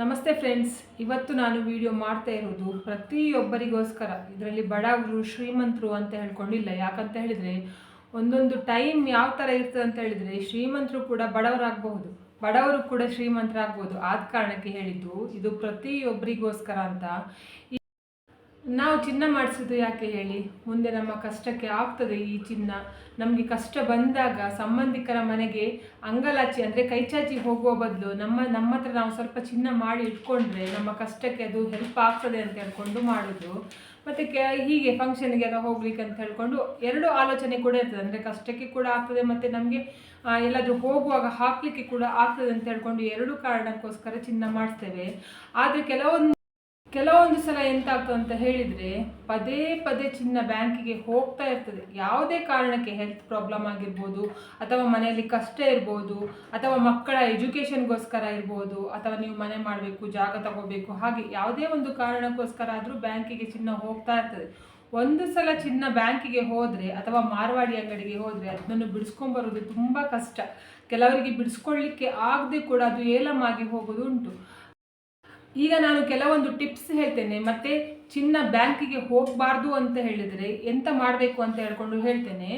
ನಮಸ್ತೆ ಫ್ರೆಂಡ್ಸ್, ಇವತ್ತು ನಾನು ವಿಡಿಯೋ ಮಾಡ್ತಾ ಇರೋದು ಪ್ರತಿಯೊಬ್ಬರಿಗೋಸ್ಕರ. ಇದರಲ್ಲಿ ಬಡವರು ಶ್ರೀಮಂತರು ಅಂತ ಹೇಳ್ಕೊಂಡಿಲ್ಲ. ಯಾಕಂತ ಹೇಳಿದರೆ, ಒಂದೊಂದು ಟೈಮ್ ಯಾವ ಥರ ಇರ್ತದೆ ಅಂತ ಹೇಳಿದರೆ, ಶ್ರೀಮಂತರು ಕೂಡ ಬಡವರಾಗಬಹುದು. ಬಡವರು ಕೂಡ ಶ್ರೀಮಂತರಾಗ್ಬೋದು ಆದ ಕಾರಣಕ್ಕೆ ಹೇಳಿದ್ದು, ಇದು ಪ್ರತಿಯೊಬ್ಬರಿಗೋಸ್ಕರ ಅಂತ. ನಾವು ಚಿನ್ನ ಮಾಡಿಸೋದು ಯಾಕೆ ಹೇಳಿ? ಮುಂದೆ ನಮ್ಮ ಕಷ್ಟಕ್ಕೆ ಆಗ್ತದೆ ಈ ಚಿನ್ನ. ನಮಗೆ ಕಷ್ಟ ಬಂದಾಗ ಸಂಬಂಧಿಕರ ಮನೆಗೆ ಅಂಗಲಾಚಿ ಅಂದರೆ ಕೈಚಾಚಿ ಹೋಗುವ ಬದಲು ನಮ್ಮ ನಮ್ಮ ಹತ್ರ ನಾವು ಸ್ವಲ್ಪ ಚಿನ್ನ ಮಾಡಿ ಇಟ್ಕೊಂಡ್ರೆ ನಮ್ಮ ಕಷ್ಟಕ್ಕೆ ಅದು ಹೆಲ್ಪ್ ಆಗ್ತದೆ ಅಂತ ಹೇಳ್ಕೊಂಡು ಮಾಡೋದು. ಮತ್ತು ಕೆ, ಹೀಗೆ ಫಂಕ್ಷನ್ಗೆ ಎಲ್ಲ ಹೋಗ್ಲಿಕ್ಕೆ ಅಂತ ಹೇಳ್ಕೊಂಡು ಎರಡು ಆಲೋಚನೆ ಕೂಡ ಇರ್ತದೆ. ಅಂದರೆ ಕಷ್ಟಕ್ಕೆ ಕೂಡ ಆಗ್ತದೆ ಮತ್ತು ನಮಗೆ ಎಲ್ಲಾದರೂ ಹೋಗುವಾಗ ಹಾಕಲಿಕ್ಕೆ ಕೂಡ ಆಗ್ತದೆ ಅಂತ ಹೇಳ್ಕೊಂಡು ಎರಡು ಕಾರಣಕ್ಕೋಸ್ಕರ ಚಿನ್ನ ಮಾಡ್ತೇವೆ. ಆದರೆ ಕೆಲವೊಂದು ಕೆಲವೊಂದು ಸಲ ಎಂತ ಆಗ್ತದೆ ಅಂತ ಹೇಳಿದರೆ ಪದೇ ಪದೇ ಚಿನ್ನ ಬ್ಯಾಂಕಿಗೆ ಹೋಗ್ತಾ ಇರ್ತದೆ. ಯಾವುದೇ ಕಾರಣಕ್ಕೆ ಹೆಲ್ತ್ ಪ್ರಾಬ್ಲಮ್ ಆಗಿರ್ಬೋದು, ಅಥವಾ ಮನೆಯಲ್ಲಿ ಕಷ್ಟ ಇರ್ಬೋದು, ಅಥವಾ ಮಕ್ಕಳ ಎಜುಕೇಷನ್ಗೋಸ್ಕರ ಇರ್ಬೋದು, ಅಥವಾ ನೀವು ಮನೆ ಮಾಡಬೇಕು, ಜಾಗ ತಗೋಬೇಕು, ಹಾಗೆ ಯಾವುದೇ ಒಂದು ಕಾರಣಕ್ಕೋಸ್ಕರ ಆದರೂ ಬ್ಯಾಂಕಿಗೆ ಚಿನ್ನ ಹೋಗ್ತಾ ಇರ್ತದೆ. ಒಂದು ಸಲ ಚಿನ್ನ ಬ್ಯಾಂಕಿಗೆ ಹೋದರೆ ಅಥವಾ ಮಾರವಾಡಿ ಅಂಗಡಿಗೆ ಹೋದರೆ ಅದನ್ನು ಬಿಡಿಸ್ಕೊಂಬರೋದು ತುಂಬ ಕಷ್ಟ. ಕೆಲವರಿಗೆ ಬಿಡಿಸ್ಕೊಳ್ಳಿಕ್ಕೆ ಆಗದೆ ಕೂಡ ಅದು ಏಲಮಾಗಿ ಹೋಗೋದು ಉಂಟು. ಈಗ ನಾನು ಕೆಲವೊಂದು ಟಿಪ್ಸ್ ಹೇಳ್ತೇನೆ, ಮತ್ತೆ ಚಿನ್ನ ಬ್ಯಾಂಕಿಗೆ ಹೋಗಬಾರ್ದು ಅಂತ ಹೇಳಿದರೆ ಎಂತ ಮಾಡಬೇಕು ಅಂತ ಹೇಳ್ಕೊಂಡು ಹೇಳ್ತೇನೆ.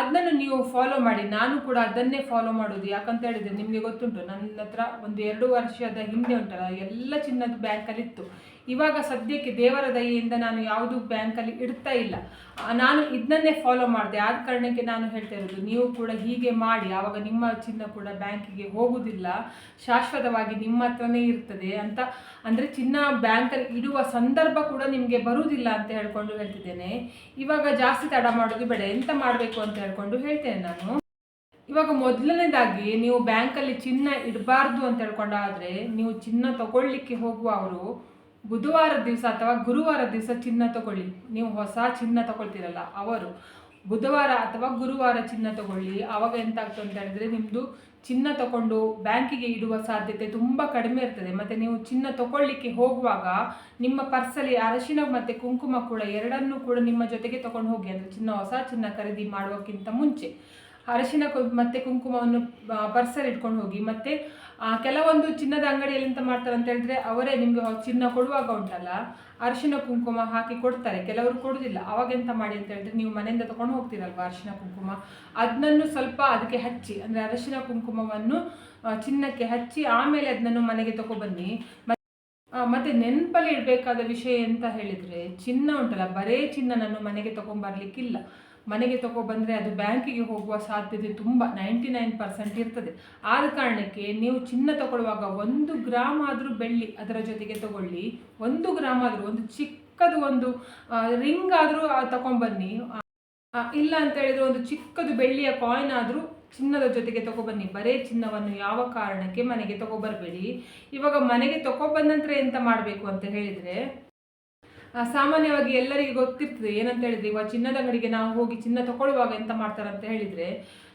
ಅದನ್ನು ನೀವು ಫಾಲೋ ಮಾಡಿ, ನಾನು ಕೂಡ ಅದನ್ನೇ ಫಾಲೋ ಮಾಡೋದು ಯಾಕಂತ ಹೇಳಿದರೆ ನಿಮಗೆ ಗೊತ್ತುಂಟು, ನನ್ನ ಹತ್ರ ಒಂದು ಎರಡು ವರ್ಷದ ಹಿಂದೆ ಉಂಟಲ್ಲ, ಎಲ್ಲ ಚಿನ್ನದ ಬ್ಯಾಂಕಲ್ಲಿ ಇತ್ತು ಇವಾಗ ಸದ್ಯಕ್ಕೆ ದೇವರ ದಯೆಯಿಂದ ನಾನು ಯಾವುದೂ ಬ್ಯಾಂಕಲ್ಲಿ ಇಡ್ತಾ ಇಲ್ಲ. ನಾನು ಇದನ್ನೇ ಫಾಲೋ ಮಾಡಿದೆ. ಆದ ಕಾರಣಕ್ಕೆ ನಾನು ಹೇಳ್ತಾ ಇರೋದು, ನೀವು ಕೂಡ ಹೀಗೆ ಮಾಡಿ. ಆವಾಗ ನಿಮ್ಮ ಚಿನ್ನ ಕೂಡ ಬ್ಯಾಂಕಿಗೆ ಹೋಗುವುದಿಲ್ಲ ಶಾಶ್ವತವಾಗಿ ನಿಮ್ಮ ಹತ್ರನೇ ಇರ್ತದೆ ಅಂತ. ಅಂದರೆ ಚಿನ್ನ ಬ್ಯಾಂಕಲ್ಲಿ ಇಡುವ ಸಂದರ್ಭ ಕೂಡ ನಿಮಗೆ ಬರುವುದಿಲ್ಲ ಅಂತ ಹೇಳ್ಕೊಂಡು ಹೇಳ್ತಿದ್ದೇನೆ. ಇವಾಗ ಜಾಸ್ತಿ ತಡ ಮಾಡೋದು ಬೇಡ. ಎಂತ ಮಾಡಬೇಕು ಅಂತ ಹೇಳ್ಕೊಂಡು ಹೇಳ್ತೇನೆ ನಾನು. ಇವಾಗ ಮೊದಲನೇದಾಗಿ ನೀವು ಬ್ಯಾಂಕಲ್ಲಿ ಚಿನ್ನ ಇಡಬಾರ್ದು ಅಂತ ಹೇಳ್ಕೊಂಡಾದರೆ ನೀವು ಚಿನ್ನ ತಗೊಳ್ಳಿಕ್ಕೆ ಹೋಗುವವರು ಬುಧವಾರ ದಿವಸ ಅಥವಾ ಗುರುವಾರ ದಿವಸ ಚಿನ್ನ ತಗೊಳ್ಳಿ. ನೀವು ಹೊಸ ಚಿನ್ನ ತಗೊಳ್ತೀರಲ್ಲ, ಅವರು ಬುಧವಾರ ಅಥವಾ ಗುರುವಾರ ಚಿನ್ನ ತಗೊಳ್ಳಿ. ಆವಾಗ ಎಂತ ಆಗ್ತದೆ ಅಂತ ಹೇಳಿದ್ರೆ ನಿಮ್ಮದು ಚಿನ್ನ ತಗೊಂಡು ಬ್ಯಾಂಕಿಗೆ ಇಡುವ ಸಾಧ್ಯತೆ ತುಂಬ ಕಡಿಮೆ ಇರ್ತದೆ. ಮತ್ತು ನೀವು ಚಿನ್ನ ತಗೊಳ್ಳಿಕ್ಕೆ ಹೋಗುವಾಗ ನಿಮ್ಮ ಪರ್ಸಲ್ಲಿ ಅರಶಿನ ಮತ್ತು ಕುಂಕುಮ ಕೂಡ ಎರಡನ್ನೂ ಕೂಡ ನಿಮ್ಮ ಜೊತೆಗೆ ತಗೊಂಡು ಹೋಗಿ, ಅಂದರೆ ಚಿನ್ನ ಹೊಸ ಚಿನ್ನ ಖರೀದಿ ಮಾಡೋಕ್ಕಿಂತ ಮುಂಚೆ. ಅರಶಿನ ಮತ್ತು ಕುಂಕುಮವನ್ನು ಪರ್ಸಲ್ಲಿ ಇಟ್ಕೊಂಡು ಹೋಗಿ, ಮತ್ತೆ ಕೆಲವೊಂದು ಚಿನ್ನದ ಅಂಗಡಿಯಲ್ಲಿ ಎಂತ ಮಾಡ್ತಾರೆ ಅಂತ ಹೇಳಿದ್ರೆ ಅವರೇ ನಿಮಗೆ ಚಿನ್ನ ಕೊಡುವಾಗ ಉಂಟಲ್ಲ, ಅರಿಶಿನ ಕುಂಕುಮ ಹಾಕಿ ಕೊಡ್ತಾರೆ. ಕೆಲವರು ಕೊಡುದಿಲ್ಲ. ಅವಾಗ ಎಂತ ಮಾಡಿ ಅಂತ ಹೇಳಿದ್ರೆ ನೀವು ಮನೆಯಿಂದ ತಗೊಂಡು ಹೋಗ್ತೀರಲ್ವಾ ಅರಿಶಿನ ಕುಂಕುಮ? ಅದನ್ನು ಸ್ವಲ್ಪ ಅದಕ್ಕೆ ಹಚ್ಚಿ, ಅಂದರೆ ಅರಿಶಿನ ಕುಂಕುಮವನ್ನು ಚಿನ್ನಕ್ಕೆ ಹಚ್ಚಿ, ಆಮೇಲೆ ಅದನ್ನು ಮನೆಗೆ ತಗೊಬನ್ನಿ. ಮತ್ತು ನೆನಪಲ್ಲಿ ಇಡಬೇಕಾದ ವಿಷಯ ಎಂತ ಹೇಳಿದ್ರೆ, ಚಿನ್ನ ಉಂಟಲ್ಲ, ಬರೇ ಚಿನ್ನನನ್ನು ಮನೆಗೆ ತಗೊಂಬರ್ಲಿಕ್ಕಿಲ್ಲ. ಮನೆಗೆ ತಗೊಬಂದರೆ ಅದು ಬ್ಯಾಂಕಿಗೆ ಹೋಗುವ ಸಾಧ್ಯತೆ ತುಂಬ ನೈಂಟಿ ನೈನ್ ಪರ್ಸೆಂಟ್ ಇರ್ತದೆ. ಆದ ಕಾರಣಕ್ಕೆ ನೀವು ಚಿನ್ನ ತಗೊಳ್ಳುವಾಗ ಒಂದು ಗ್ರಾಮ್ ಆದರೂ ಬೆಳ್ಳಿ ಅದರ ಜೊತೆಗೆ ತಗೊಳ್ಳಿ. ಒಂದು ಗ್ರಾಮ್ ಆದರೂ, ಒಂದು ಚಿಕ್ಕದು ಒಂದು ರಿಂಗ್ ಆದರೂ ತಗೊಂಬನ್ನಿ. ಇಲ್ಲ ಅಂತ ಹೇಳಿದ್ರೆ ಒಂದು ಚಿಕ್ಕದು ಬೆಳ್ಳಿಯ ಕಾಯಿನ್ ಆದರೂ ಚಿನ್ನದ ಜೊತೆಗೆ ತಗೊಬನ್ನಿ. ಬರೇ ಚಿನ್ನವನ್ನು ಯಾವ ಕಾರಣಕ್ಕೆ ಮನೆಗೆ ತಗೊಬರಬೇಡಿ. ಇವಾಗ ಮನೆಗೆ ತಗೊಬಂದ ನಂತರ ಎಂತ ಮಾಡಬೇಕು ಅಂತ ಹೇಳಿದರೆ ಸಾಮಾನ್ಯವಾಗಿ ಎಲ್ಲರಿಗೆ ಗೊತ್ತಿರ್ತದೆ. ಏನಂತ ಹೇಳಿದ್ರೆ, ಇವಾಗ ಚಿನ್ನದ ಅಂಗಡಿಗೆ ನಾವು ಹೋಗಿ ಚಿನ್ನ ತಗೊಳ್ಳುವಾಗ ಎಂತ ಮಾಡ್ತಾರೆ ಅಂತ ಹೇಳಿದ್ರೆ,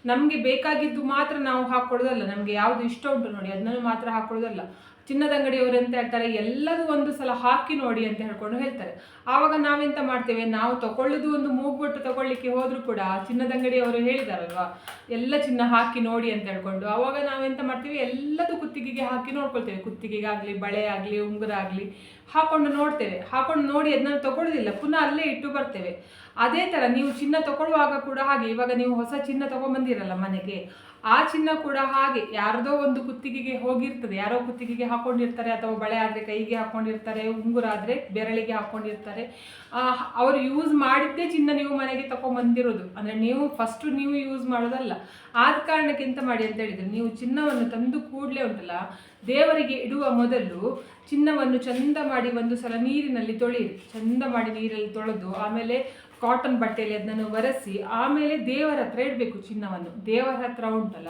ನಮಗೆ ಬೇಕಾಗಿದ್ದು ಮಾತ್ರ ನಾವು ಹಾಕೊಳ್ಳೋದಲ್ಲ ನಮಗೆ ಯಾವುದು ಇಷ್ಟ ಉಂಟು ನೋಡಿ, ಅದನ್ನು ಮಾತ್ರ ಹಾಕೊಳ್ಳೋದಲ್ಲ ಚಿನ್ನದ ಅಂಗಡಿಯವರು ಎಂತ ಹೇಳ್ತಾರೆ, ಎಲ್ಲದೂ ಒಂದು ಸಲ ಹಾಕಿ ನೋಡಿ ಅಂತ ಹೇಳ್ಕೊಂಡು ಹೇಳ್ತಾರೆ. ಆವಾಗ ನಾವೆಂತ ಮಾಡ್ತೇವೆ? ನಾವು ತಗೊಳ್ಳೋದು ಒಂದು ಮೂಗ್ಬೊಟ್ಟು ತಗೊಳ್ಳಿಕ್ಕೆ ಹೋದರೂ ಕೂಡ ಚಿನ್ನದ ಅಂಗಡಿಯವರು ಹೇಳಿದಾರಲ್ವಾ, ಎಲ್ಲ ಚಿನ್ನ ಹಾಕಿ ನೋಡಿ ಅಂತ ಹೇಳ್ಕೊಂಡು. ಆವಾಗ ನಾವೆಂತ ಮಾಡ್ತೀವಿ? ಎಲ್ಲದೂ ಕುತ್ತಿಗೆಗೆ ಹಾಕಿ ನೋಡ್ಕೊಳ್ತೇವೆ. ಕುತ್ತಿಗೆಗಾಗಲಿ ಬಳೆ ಆಗಲಿ ಉಂಗುರ ಆಗಲಿ ಹಾಕೊಂಡು ನೋಡ್ತೇವೆ. ಹಾಕೊಂಡು ನೋಡಿ ಅದನ್ನ ತಗೊಳ್ಳೋದಿಲ್ಲ ಪುನಃ ಅಲ್ಲೇ ಇಟ್ಟು ಬರ್ತೇವೆ. ಅದೇ ಥರ ನೀವು ಚಿನ್ನ ತಗೊಳ್ಳುವಾಗ ಕೂಡ ಹಾಗೆ ಇವಾಗ ನೀವು ಹೊಸ ಚಿನ್ನ ತಗೊಂಬಂದಿರಲ್ಲ ಮನೆಗೆ ಆ ಚಿನ್ನ ಕೂಡ ಹಾಗೆ ಯಾರದೋ ಒಂದು ಕುತ್ತಿಗೆಗೆ ಹೋಗಿರ್ತದೆ ಯಾರೋ ಕುತ್ತಿಗೆಗೆ ಹಾಕೊಂಡಿರ್ತಾರೆ ಅಥವಾ ಬಳೆ ಆದರೆ ಕೈಗೆ ಹಾಕೊಂಡಿರ್ತಾರೆ ಉಂಗುರ ಆದರೆ ಬೆರಳಿಗೆ ಹಾಕೊಂಡಿರ್ತಾರೆ. ಆ, ಅವರು ಯೂಸ್ ಮಾಡಿದ್ದೇ ಚಿನ್ನ ನೀವು ಮನೆಗೆ ತಗೊಂಬಂದಿರೋದು. ಅಂದರೆ ನೀವು ಫಸ್ಟು ನೀವು ಯೂಸ್ ಮಾಡೋದಲ್ಲ. ಆದ ಕಾರಣಕ್ಕೆ ಎಂತ ಮಾಡಿ ಅಂತ ಹೇಳಿದರೆ ನೀವು ಚಿನ್ನವನ್ನು ತಂದು ಕೂಡಲೇ ಉಂಟಲ್ಲ ದೇವರಿಗೆ ಇಡುವ ಮೊದಲು ಚಿನ್ನವನ್ನು ಚಂದ ಮಾಡಿ ಒಂದು ಸಲ ನೀರಿನಲ್ಲಿ ತೊಳೆಯಿರಿ. ಚಂದ ಮಾಡಿ ನೀರಲ್ಲಿ ತೊಳೆದು ಆಮೇಲೆ ಕಾಟನ್ ಬಟ್ಟೆಯಲ್ಲಿ ಅದನ್ನು ಒರೆಸಿ, ಆಮೇಲೆ ದೇವರ ಹತ್ರ ಇಡಬೇಕು ಚಿನ್ನವನ್ನು. ದೇವರ ಹತ್ರ ಉಂಟಲ್ಲ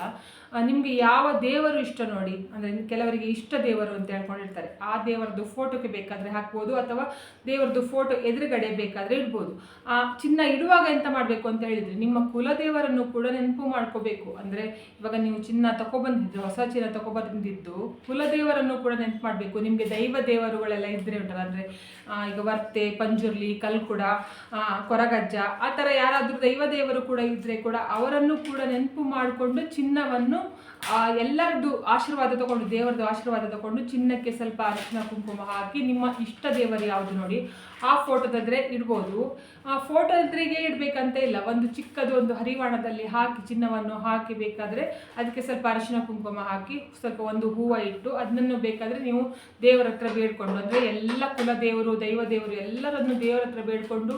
ನಿಮಗೆ ಯಾವ ದೇವರು ಇಷ್ಟ ನೋಡಿ, ಅಂದರೆ ಕೆಲವರಿಗೆ ಇಷ್ಟ ದೇವರು ಅಂತ ಹೇಳ್ಕೊಂಡಿರ್ತಾರೆ. ಆ ದೇವರದ್ದು ಫೋಟೋಗೆ ಬೇಕಾದರೆ ಹಾಕ್ಬೋದು, ಅಥವಾ ದೇವರದ್ದು ಫೋಟೋ ಎದುರುಗಡೆ ಬೇಕಾದರೆ ಇಡ್ಬೋದು. ಆ, ಚಿನ್ನ ಇಡುವಾಗ ಎಂತ ಮಾಡಬೇಕು ಅಂತ ಹೇಳಿದರೆ, ನಿಮ್ಮ ಕುಲದೇವರನ್ನು ಕೂಡ ನೆನಪು ಮಾಡ್ಕೋಬೇಕು. ಅಂದರೆ ಇವಾಗ ನೀವು ಚಿನ್ನ ತಗೊಬಂದಿದ್ದು ಹೊಸ ಚಿನ್ನ ತಗೊಬಂದಿದ್ದು ಕುಲದೇವರನ್ನು ಕೂಡ ನೆನಪು ಮಾಡಬೇಕು. ನಿಮಗೆ ದೈವ ದೇವರುಗಳೆಲ್ಲ ಇದ್ರೆ ಉಂಟಲ್ಲ, ಅಂದರೆ ಈಗ ವರ್ತೆ, ಪಂಜುರ್ಲಿ, ಕಲ್ಕುಡ ಕೊರ ಕೊರಗಜ್ಜ ಆ ಥರ ಯಾರಾದರೂ ದೈವ ದೇವರು ಕೂಡ ಇದ್ದರೆ ಕೂಡ ಅವರನ್ನು ಕೂಡ ನೆನಪು ಮಾಡಿಕೊಂಡು ಚಿನ್ನವನ್ನು ಎಲ್ಲರದ್ದು ಆಶೀರ್ವಾದ ತಗೊಂಡು, ದೇವರದ್ದು ಆಶೀರ್ವಾದ ತಗೊಂಡು ಚಿನ್ನಕ್ಕೆ ಸ್ವಲ್ಪ ಅರಿಶಿನ ಕುಂಕುಮ ಹಾಕಿ ನಿಮ್ಮ ಇಷ್ಟ ದೇವರು ಯಾವುದು ನೋಡಿ, ಆ ಫೋಟೋ ತೆಗೆದ್ರೆ ಇಡ್ಬೋದು. ಆ ಫೋಟೋ ಎದುರಿಗೆ ಇಡಬೇಕಂತ ಇಲ್ಲ, ಒಂದು ಚಿಕ್ಕದು ಒಂದು ಹರಿವಾಣದಲ್ಲಿ ಹಾಕಿ, ಚಿನ್ನವನ್ನು ಹಾಕಿ ಬೇಕಾದರೆ ಅದಕ್ಕೆ ಸ್ವಲ್ಪ ಅರಿಶಿನ ಕುಂಕುಮ ಹಾಕಿ, ಸ್ವಲ್ಪ ಒಂದು ಹೂವು ಇಟ್ಟು ಅದನ್ನು ಬೇಕಾದರೆ ನೀವು ದೇವರ ಹತ್ರ ಬೇಡ್ಕೊಂಡು, ಅಂದರೆ ಎಲ್ಲ ಕುಲದೇವರು ದೈವ ದೇವರು ಎಲ್ಲರನ್ನು ದೇವರ ಹತ್ರ ಬೇಡ್ಕೊಂಡು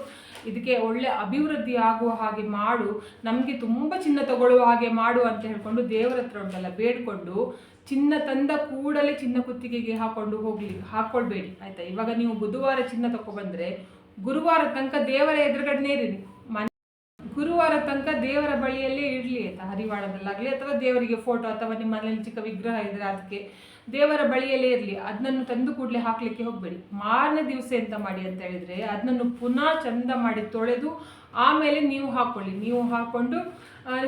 ಇದಕ್ಕೆ ಒಳ್ಳೆ ಅಭಿವೃದ್ಧಿ ಆಗುವ ಹಾಗೆ ಮಾಡು, ನಮಗೆ ತುಂಬ ಚಿನ್ನ ತಗೊಳ್ಳುವ ಹಾಗೆ ಮಾಡು ಅಂತ ಹೇಳ್ಕೊಂಡು ದೇವರ ಹತ್ರ ಉಂಟಲ್ಲ ಬೇಡ್ಕೊಂಡು ಚಿನ್ನ ತಂದ ಕೂಡಲೇ ಚಿನ್ನ ಕುತ್ತಿಗೆಗೆ ಹಾಕೊಂಡು ಹೋಗ್ಲಿ, ಹಾಕೊಳ್ಬೇಡಿ, ಆಯ್ತಾ? ಇವಾಗ ನೀವು ಬುಧವಾರ ಚಿನ್ನ ತಗೊಬಂದ್ರೆ ಗುರುವಾರ ತನಕ ದೇವರ ಎದುರುಗಡೆನೇ ಇರಿ. ಮನೆ ಗುರುವಾರ ತನಕ ದೇವರ ಬಳಿಯಲ್ಲೇ ಇರಲಿ, ಆಯ್ತಾ? ಹರಿವಾಣದಲ್ಲಾಗಲಿ ಅಥವಾ ದೇವರಿಗೆ ಫೋಟೋ ಅಥವಾ ನಿಮ್ಮ ಮನೇಲಿ ಚಿಕ್ಕ ವಿಗ್ರಹ ಇದ್ರೆ ಅದಕ್ಕೆ ದೇವರ ಬಳಿಯಲ್ಲೇ ಇರಲಿ. ಅದನ್ನು ತಂದು ಕೂಡಲೇ ಹಾಕ್ಲಿಕ್ಕೆ ಹೋಗಬೇಡಿ. ಮಾರನೇ ದಿವಸ ಎಂತ ಮಾಡಿ ಅಂತ ಹೇಳಿದ್ರೆ, ಅದನ್ನು ಪುನಃ ಚಂದ ಮಾಡಿ ತೊಳೆದು ಆಮೇಲೆ ನೀವು ಹಾಕೊಳ್ಳಿ. ನೀವು ಹಾಕೊಂಡು